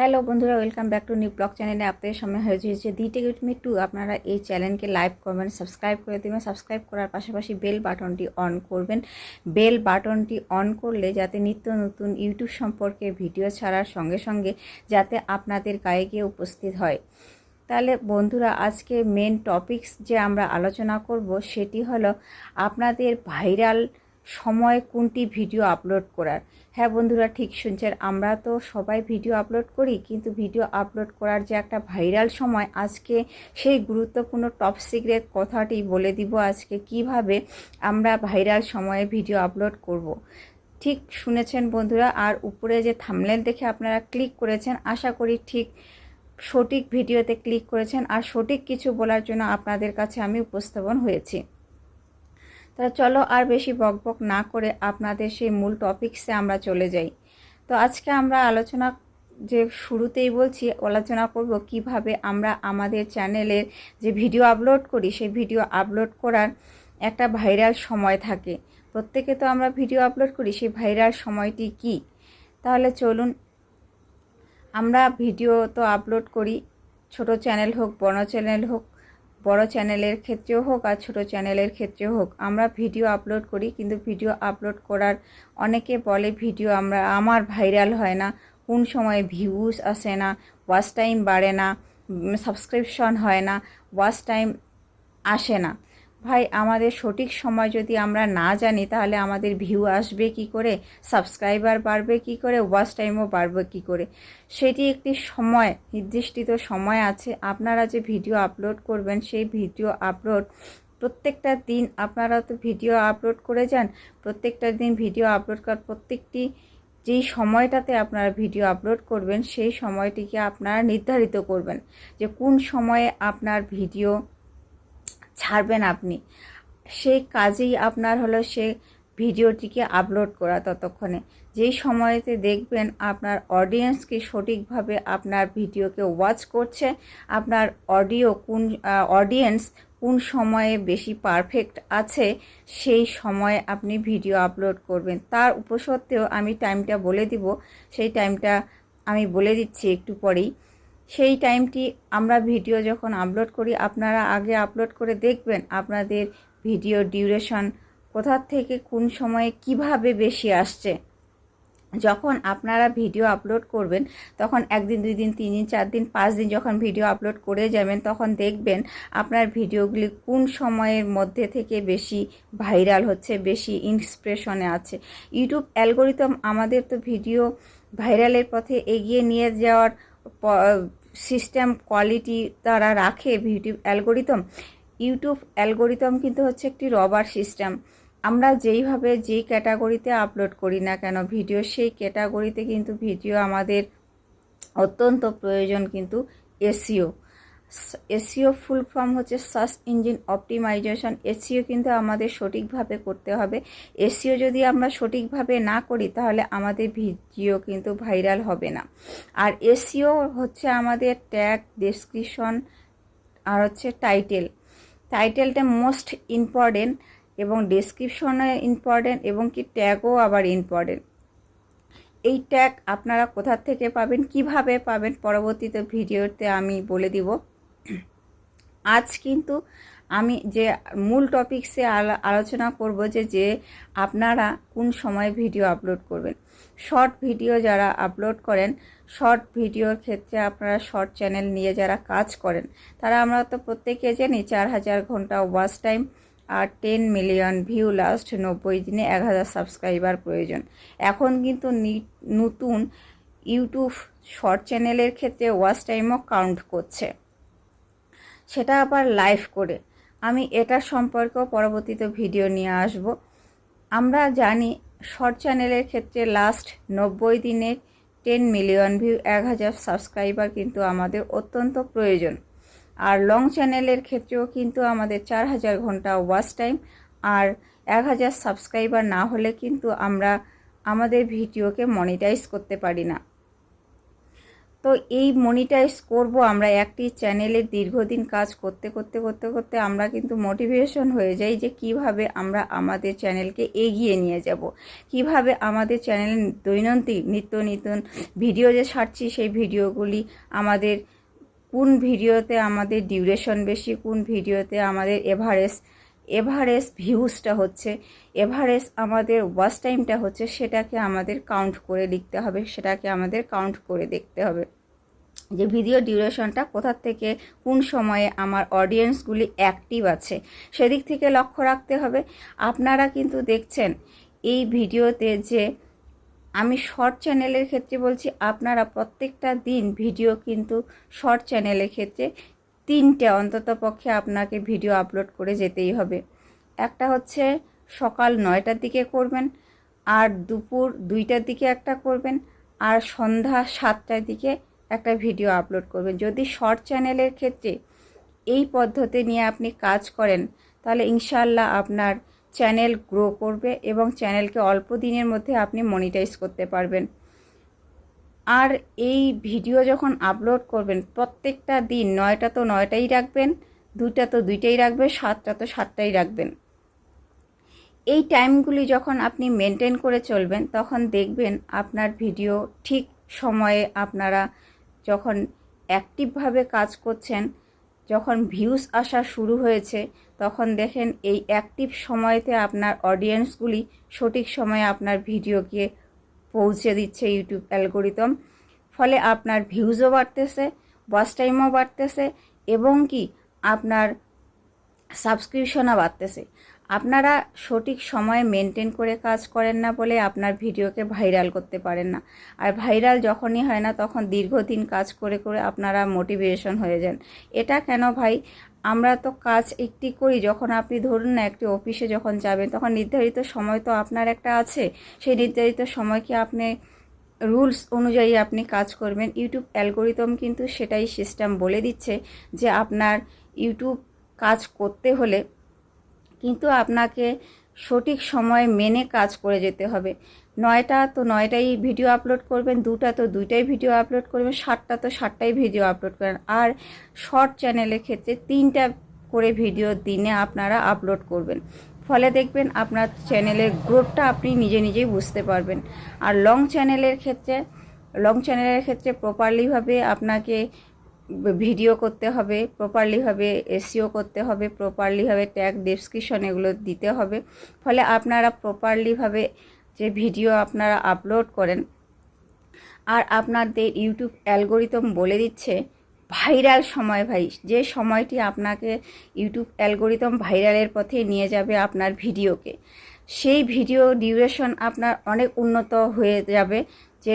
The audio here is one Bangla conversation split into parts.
হ্যালো বন্ধুরা welcome back to new blog চ্যানেলে আপনাদের সামনে হয়েছে হচ্ছে দি টেক মি টু আপনারা এই চ্যানেলকে লাইক করবেন সাবস্ক্রাইব করে দেবেন সাবস্ক্রাইব করার পাশাপাশি বেল বাটনটি অন করবেন। বেল বাটনটি অন করলে যাতে নিত্য নতুন ইউটিউব সম্পর্কে ভিডিও ছাড়ার সঙ্গে সঙ্গে যাতে আপনাদের গায়ে গিয়ে উপস্থিত হয়। তাহলে বন্ধুরা, আজকে মেন টপিকস যে আমরা আলোচনা করব সেটি হলো আপনাদের ভাইরাল সময় কোনটি ভিডিও আপলোড করার। হ্যাঁ বন্ধুরা, ঠিক শুনছেন। আমরা তো সবাই ভিডিও আপলোড করি, কিন্তু ভিডিও আপলোড করার যে একটা ভাইরাল সময়, আজকে সেই গুরুত্বপূর্ণ টপ সিক্রেট কথাটি বলে দিব আজকে, কীভাবে আমরা ভাইরাল সময়ে ভিডিও আপলোড করব। ঠিক শুনেছেন বন্ধুরা, আর উপরে যে থামলেন দেখে আপনারা ক্লিক করেছেন, আশা করি ঠিক সঠিক ভিডিওতে ক্লিক করেছেন। আর সঠিক কিছু বলার জন্য আপনাদের কাছে আমি উপস্থাপন হয়েছি। তা চলো আর বেশি বকবক না করে আপনাদের সেই মূল টপিক্সে আমরা চলে যাই। তো আজকে আমরা আলোচনা যে শুরুতেই বলছি, আলোচনা করব কীভাবে আমরা আমাদের চ্যানেলের যে ভিডিও আপলোড করি, সেই ভিডিও আপলোড করার একটা ভাইরাল সময় থাকে। প্রত্যেকে তো আমরা ভিডিও আপলোড করি, সেই ভাইরাল সময়টি কি? তাহলে চলুন, আমরা ভিডিও তো আপলোড করি, ছোট চ্যানেল হোক, বড় চ্যানেল হোক বড় চ্যানেলের ক্ষেত্রেও হোক আর ছোটো চ্যানেলের ক্ষেত্রেও হোক, আমরা ভিডিও আপলোড করি। কিন্তু ভিডিও আপলোড করার অনেকে বলে ভিডিও আমরা, আমার ভাইরাল হয় না, কোন সময় ভিউজ আসে না ওয়াচ টাইম বাড়ে না সাবস্ক্রিপশন হয় না ওয়াচ টাইম আসে না। ভাই, আমাদের সঠিক সময় যদি আমরা না জানি, তাহলে আমাদের ভিউ আসবে কি করে? সাবস্ক্রাইবার বাড়বে কি করে? ওয়াচ টাইমও বাড়বে কি করে? সেটি একটি সময় নির্দিষ্টিত সময় আছে। আপনারা যে ভিডিও আপলোড করবেন, সেই ভিডিও আপলোড প্রত্যেকটা দিন আপনারা তো ভিডিও আপলোড করে যান। প্রত্যেকটা দিন ভিডিও আপলোড করার প্রত্যেকটি যেই সময়টাতে আপনারা ভিডিও আপলোড করবেন, সেই সময়টিকে আপনারা নির্ধারিত করবেন যে কোন সময়ে আপনার ভিডিও ছাড়বেন আপনি। সেই কাজেই আপনার হলো সে ভিডিওটিকে আপলোড করা ততক্ষণে। যেই সময়তে দেখবেন আপনার অডিয়েন্সকে সঠিকভাবে আপনার ভিডিওকে ওয়াচ করছে, আপনার অডিও কোন অডিয়েন্স কোন সময়ে বেশি পারফেক্ট আছে, সেই সময়ে আপনি ভিডিও আপলোড করবেন। তার উপসত্ত্বেও আমি টাইমটা বলে দিব। সেই টাইমটা আমি বলে দিচ্ছি একটু পরেই। সেই টাইমটি আমরা ভিডিও যখন আপলোড করি, আপনারা আগে আপলোড করে দেখবেন আপনাদের ভিডিও ডিউরেশন কোথার থেকে কোন সময়ে কীভাবে বেশি আসছে। যখন আপনারা ভিডিও আপলোড করবেন, তখন একদিন, দুই দিন, তিন দিন, চার দিন, পাঁচ দিন যখন ভিডিও আপলোড করে যাবেন, তখন দেখবেন আপনার ভিডিওগুলি কোন সময়ের মধ্যে থেকে বেশি ভাইরাল হচ্ছে, বেশি ইন্সপ্রেশনে আছে। ইউটিউব অ্যালগোরিতম আমাদের তো ভিডিও ভাইরালের পথে এগিয়ে নিয়ে যাওয়ার সিস্টেম কোয়ালিটি তারা রাখে ভিডিও অ্যালগোরিদম, ইউটিউব অ্যালগোরিদম কিন্তু হচ্ছে একটি রবার সিস্টেম আমরা যেইভাবে যেই ক্যাটাগরিতে আপলোড করি না কেন ভিডিও সেই ক্যাটাগরিতে কিন্তু ভিডিও আমাদের অত্যন্ত প্রয়োজন কিন্তু এসিও এসিও ফুল ফর্ম হচ্ছে সার্চ ইঞ্জিন অপটিমাইজেশন এসিও কিন্তু আমাদের সঠিকভাবে করতে হবে। এসিও যদি আমরা সঠিকভাবে না করি, তাহলে আমাদের ভিডিও কিন্তু ভাইরাল হবে না। আর এসিও হচ্ছে আমাদের ট্যাগ ডেসক্রিপশন আর হচ্ছে টাইটেল টাইটেলটা মোস্ট ইম্পর্টেন্ট এবং ডেসক্রিপশনে ইম্পর্টেন্ট এবং কি ট্যাগও আবার ইম্পর্টেন্ট এই ট্যাগ আপনারা কোথা থেকে পাবেন, কীভাবে পাবেন, পরবর্তীতে ভিডিওতে আমি বলে দিব। আজ কিন্তু আমি যে মূল টপিক্সে আলোচনা করব যে যে আপনারা কোন সময় ভিডিও আপলোড করবেন। শর্ট ভিডিও যারা আপলোড করেন শর্ট ভিডিওর ক্ষেত্রে আপনারা শর্ট চ্যানেল নিয়ে যারা কাজ করেন, তারা আমরা তো প্রত্যেকে জানি চার হাজার ঘণ্টা ওয়াচ টাইম আর টেন মিলিয়ন ভিউ লাস্ট নব্বই দিনে এক হাজার সাবস্ক্রাইবার প্রয়োজন। এখন কিন্তু নতুন ইউটিউব শর্ট চ্যানেলের ক্ষেত্রে ওয়াচ টাইমও কাউন্ট করছে। সেটা আবার লাইভ করে। আমি এটা সম্পর্কেও পরবর্তীতে ভিডিও নিয়ে আসব। আমরা জানি শর্ট চ্যানেলের ক্ষেত্রে লাস্ট নব্বই দিনের টেন মিলিয়ন ভিউ এক হাজার সাবস্ক্রাইবার কিন্তু আমাদের অত্যন্ত প্রয়োজন। আর লং চ্যানেলের ক্ষেত্রেও কিন্তু আমাদের চার হাজার ঘণ্টা ওয়াচ টাইম আর এক হাজার সাবস্ক্রাইবার না হলে কিন্তু আমরা আমাদের ভিডিওকে মনিটাইজ করতে পারি না। তো এই মনিটাইজ করব আমরা একটি চ্যানেলে দীর্ঘদিন কাজ করতে করতে করতে করতে আমরা কিন্তু মোটিভেশন হয়ে যাই যে কীভাবে আমরা আমাদের চ্যানেলকে এগিয়ে নিয়ে যাব। কীভাবে আমাদের চ্যানেলে দৈনন্দিন নিত্য নিত্য ভিডিও যে ছাড়ছি, সেই ভিডিওগুলি আমাদের কোন ভিডিওতে আমাদের ডিউরেশন বেশি, কোন ভিডিওতে আমাদের এভারেজ এভারেজ ভিউজটা হচ্ছে এভারেজ আমাদের ওয়াচ টাইমটা হচ্ছে, সেটাকে আমাদের কাউন্ট করে লিখতে হবে, সেটাকে আমাদের কাউন্ট করে দেখতে হবে। যে ভিডিও ডিউরেশনটা কোথার থেকে কোন সময়ে আমার অডিয়েন্সগুলি অ্যাক্টিভ আছে, সেদিক থেকে লক্ষ্য রাখতে হবে। আপনারা কিন্তু দেখছেন এই ভিডিওতে যে আমি শর্ট চ্যানেলের ক্ষেত্রে বলছি, আপনারা প্রত্যেকটা দিন ভিডিও কিন্তু শর্ট চ্যানেলের ক্ষেত্রে তিনটে অন্তত পক্ষে আপনাকে ভিডিও আপলোড করে যেতেই হবে। একটা হচ্ছে সকাল নয়টার দিকে করবেন, আর দুপুর দুইটার দিকে একটা করবেন, আর সন্ধ্যা সাতটার দিকে একটা ভিডিও আপলোড করবেন। যদি শর্ট চ্যানেলের ক্ষেত্রে এই পদ্ধতি নিয়ে আপনি কাজ করেন, তাহলে ইনশাল্লাহ আপনার চ্যানেল গ্রো করবে এবং চ্যানেলকে অল্প দিনের মধ্যে আপনি মনিটাইজ করতে পারবেন। আর এই ভিডিও যখন আপলোড করবেন, প্রত্যেকটা দিন নয়টা তো নয়টাই রাখবেন, দুইটা তো দুইটাই রাখবেন, সাতটা তো সাতটাই রাখবেন। এই টাইমগুলি যখন আপনি মেনটেন করে চলবেন, তখন দেখবেন আপনার ভিডিও ঠিক সময়ে আপনারা যখন অ্যাক্টিভভাবে কাজ করছেন, যখন ভিউজ আসা শুরু হয়েছে, তখন দেখেন এই অ্যাক্টিভ সময়তে আপনার অডিয়েন্সগুলি সঠিক সময়ে আপনার ভিডিওকে পৌঁছে দিচ্ছে ইউটিউব অ্যালগোরিদম। ফলে আপনার ভিউজও বাড়তেছে ওয়াচ টাইমও বাড়তেছে এবং কি আপনার সাবস্ক্রিপশনও বাড়তেছে। আপনারা সঠিক সময়ে মেনটেন করে কাজ করেন না বলে আপনার ভিডিওকে ভাইরাল করতে পারেন না। আর ভাইরাল যখনই হয় না, তখন দীর্ঘদিন কাজ করে করে আপনারা মোটিভেশন হয়ে যান। এটা কেন ভাই? আমরা তো কাজ একটি করি, যখন আপনি ধরুন না একটি অফিসে যখন যাবেন, তখন নির্ধারিত সময় তো আপনার একটা আছে। সেই নির্ধারিত সময়কে আপনি রুলস অনুযায়ী আপনি কাজ করবেন? ইউটিউব অ্যালগোরিদম কিন্তু সেটাই সিস্টেম বলে দিচ্ছে যে আপনার ইউটিউব কাজ করতে হলে কিন্তু আপনাকে সঠিক সময় মেনে কাজ করে যেতে হবে। নয়টা তো নয়টাই ভিডিও আপলোড করবেন, দুটা তো দুইটাই ভিডিও আপলোড করবেন, সাতটা তো সাতটাই ভিডিও আপলোড করেন। আর শর্ট চ্যানেলের ক্ষেত্রে তিনটা করে ভিডিও দিনে আপনারা আপলোড করবেন। ফলে দেখবেন আপনার চ্যানেলের গ্রোথটা আপনি নিজে নিজেই বুঝতে পারবেন। আর লং চ্যানেলের ক্ষেত্রে লং চ্যানেলের ক্ষেত্রে প্রপারলিভাবে আপনাকে ভিডিও করতে হবে প্রপারলিভাবে এসিও করতে হবে প্রপারলিভাবে ট্যাগ ডেসক্রিপশন এগুলো দিতে হবে। ফলে আপনারা প্রপারলিভাবে যে ভিডিও আপনারা আপলোড করেন, আর আপনাদের ইউটিউব অ্যালগোরিদম বলে দিচ্ছে, ভাইরাল সময় ভাই, যে সময়টি আপনাকে ইউটিউব অ্যালগোরিদম ভাইরালের পথে নিয়ে যাবে আপনার ভিডিওকে। সেই ভিডিও ডিউরেশন আপনার অনেক উন্নত হয়ে যাবে, যে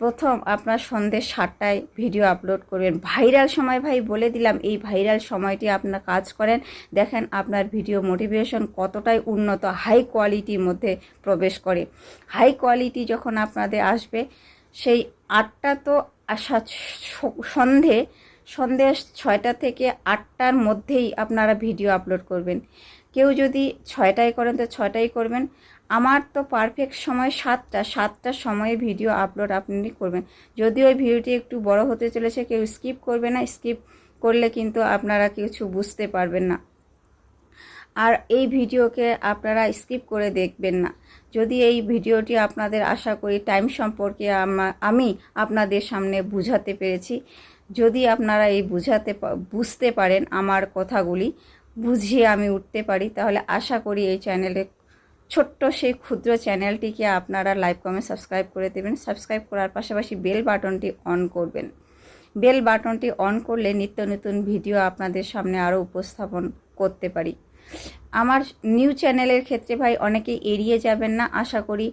প্রথম আপনার সন্ধ্যে সাতটায় ভিডিও আপলোড করবেন। ভাইরাল সময় ভাই বলে দিলাম, এই ভাইরাল সময়টি আপনার কাজ করেন। দেখেন আপনার ভিডিও মোটিভেশন কতটাই উন্নত, হাই কোয়ালিটির মধ্যে প্রবেশ করে। হাই কোয়ালিটি যখন আপনাদের আসবে, সেই আটটা তো আসা সন্ধে সন্ধে ছয়টা থেকে আটটার মধ্যেই আপনারা ভিডিও আপলোড করবেন। কেউ যদি ছয়টায় করেন তো ছয়টাই করবেন। আমার তো পারফেক্ট সময় সাতটা সাতটার সময়ে ভিডিও আপলোড আপনি করবেন। যদি ওই ভিডিওটি একটু বড় হতে চলেছে, কেউ স্কিপ করবে না স্কিপ করলে কিন্তু আপনারা কিছু বুঝতে পারবেন না। আর এই ভিডিওকে আপনারা স্কিপ করে দেখবেন না। যদি এই ভিডিওটি আপনাদের আশা করি টাইম সম্পর্কে আমি আপনাদের সামনে বুঝাতে পেরেছি, যদি আপনারা এই বুঝাতে বুঝতে পারেন আমার কথাগুলি, বুঝিয়ে আমি উঠতে পারি, তাহলে আশা করি এই চ্যানেলে ছোট্ট সেই ক্ষুদ্র চ্যানেলটিকে আপনারা লাইভ কমেন্ট, সাবস্ক্রাইব করে দেবেন। সাবস্ক্রাইব করার পাশাপাশি বেল বাটনটি অন করবেন। বেল বাটনটি অন করলে নিত্য নতুন ভিডিও আপনাদের সামনে আরও উপস্থাপন করতে পারি। আমার নিউ চ্যানেলের ক্ষেত্রে ভাই অনেকেই এড়িয়ে যাবেন না। আশা করি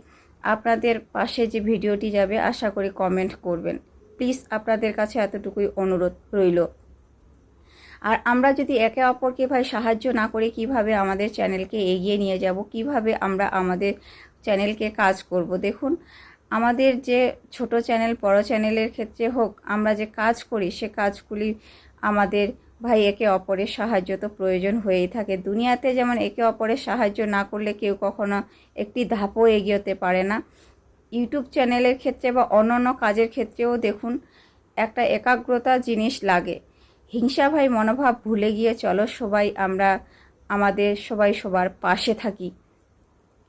আপনাদের পাশে যে ভিডিওটি যাবে, আশা করি কমেন্ট করবেন। প্লিজ আপনাদের কাছে এতটুকুই অনুরোধ রইল। আর আমরা যদি একে অপরকে ভাই সাহায্য না করে কীভাবে আমাদের চ্যানেলকে এগিয়ে নিয়ে যাব, কীভাবে আমরা আমাদের চ্যানেলকে কাজ করব? দেখুন, আমাদের যে ছোট চ্যানেল, বড় চ্যানেলের ক্ষেত্রে হোক, আমরা যে কাজ করি, সে কাজগুলি আমাদের ভাই একে অপরের সাহায্য তো প্রয়োজন হয়েই থাকে। দুনিয়াতে যেমন একে অপরের সাহায্য না করলে কেউ কখনো একটি ধাপও এগিয়ে পারে না। ইউটিউব চ্যানেলের ক্ষেত্রে বা অন্য অন্য কাজের ক্ষেত্রেও দেখুন, একটা একাগ্রতা জিনিস লাগে। হিংসা ভাই মনোভাব ভুলে গিয়ে চলো সবাই, আমরা আমাদের সবাই সবার পাশে থাকি।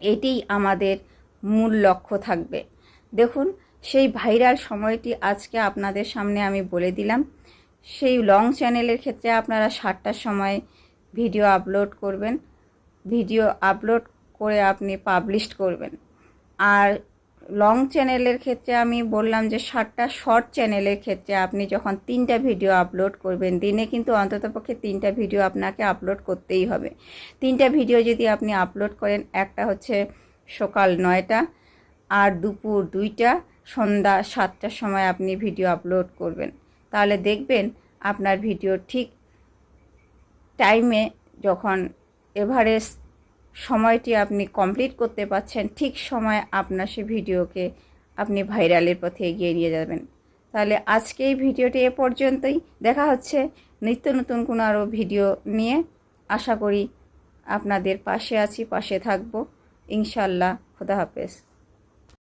এটিই আমাদের মূল লক্ষ্য থাকবে। দেখুন, সেই ভাইরাল সময়টি আজকে আপনাদের সামনে আমি বলে দিলাম। সেই লং চ্যানেলের ক্ষেত্রে আপনারা সাতটার সময় ভিডিও আপলোড করবেন। ভিডিও আপলোড করে আপনি পাবলিশ করবেন। আর লং চ্যানেলের ক্ষেত্রে আমি বললাম যে সাতটা শর্ট চ্যানেলের ক্ষেত্রে আপনি যখন তিনটা ভিডিও আপলোড করবেন, দিনে কিন্তু অন্ততপক্ষে তিনটা ভিডিও আপনাকে আপলোড করতেই হবে। তিনটা ভিডিও যদি আপনি আপলোড করেন, একটা হচ্ছে সকাল নয়টা আর দুপুর দুইটা, সন্ধ্যা সাতটার সময় আপনি ভিডিও আপলোড করবেন। তাহলে দেখবেন আপনার ভিডিও ঠিক টাইমে যখন এভারেস্ট সময়টি আপনি কমপ্লিট করতে পারছেন, ঠিক সময় আপনার সে ভিডিওকে আপনি ভাইরালের পথে এগিয়ে নিয়ে যাবেন। তাহলে আজকে এই ভিডিওটি এ পর্যন্তই। দেখা হচ্ছে নিত্য নতুন কোনো আরও ভিডিও নিয়ে। আশা করি আপনাদের পাশে আছি, পাশে থাকব। ইনশাল্লাহ খুদা হাফেজ।